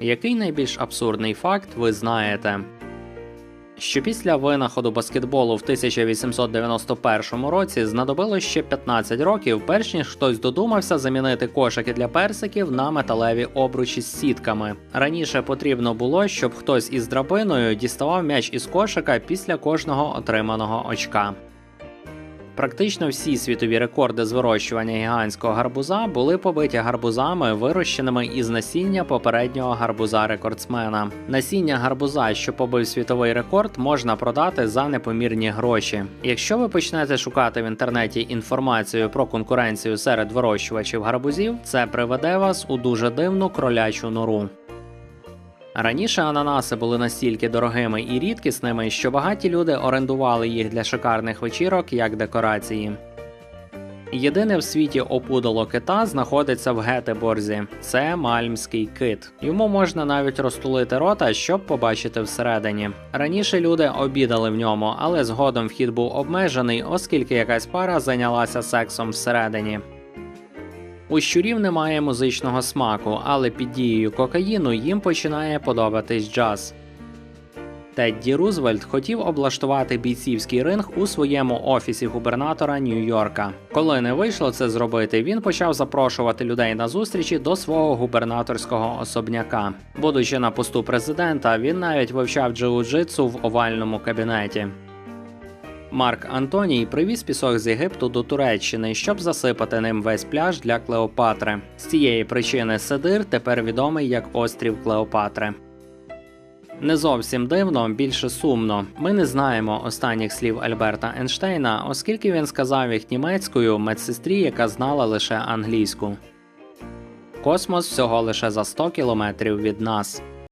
Який найбільш абсурдний факт ви знаєте? Що після винаходу баскетболу в 1891 році знадобилось ще 15 років, перш ніж хтось додумався замінити кошики для персиків на металеві обручі з сітками. Раніше потрібно було, щоб хтось із драбиною діставав м'яч із кошика після кожного отриманого очка. Практично всі світові рекорди з вирощування гігантського гарбуза були побиті гарбузами, вирощеними із насіння попереднього гарбуза рекордсмена. Насіння гарбуза, що побив світовий рекорд, можна продати за непомірні гроші. Якщо ви почнете шукати в інтернеті інформацію про конкуренцію серед вирощувачів гарбузів, це приведе вас у дуже дивну кролячу нору. Раніше ананаси були настільки дорогими і рідкісними, що багаті люди орендували їх для шикарних вечірок як декорації. Єдине в світі опудало кита знаходиться в Гетеборзі. Це мальмський кит. Йому можна навіть розтулити рота, щоб побачити всередині. Раніше люди обідали в ньому, але згодом вхід був обмежений, оскільки якась пара зайнялася сексом всередині. У щурів немає музичного смаку, але під дією кокаїну їм починає подобатись джаз. Тедді Рузвельт хотів облаштувати бійцівський ринг у своєму офісі губернатора Нью-Йорка. Коли не вийшло це зробити, він почав запрошувати людей на зустрічі до свого губернаторського особняка. Будучи на посту президента, він навіть вивчав джиу-джитсу в овальному кабінеті. Марк Антоній привіз пісок з Єгипту до Туреччини, щоб засипати ним весь пляж для Клеопатри. З цієї причини Сидир тепер відомий як острів Клеопатри. Не зовсім дивно, більше сумно. Ми не знаємо останніх слів Альберта Ейнштейна, оскільки він сказав їх німецькою медсестрі, яка знала лише англійську. Космос всього лише за 100 кілометрів від нас.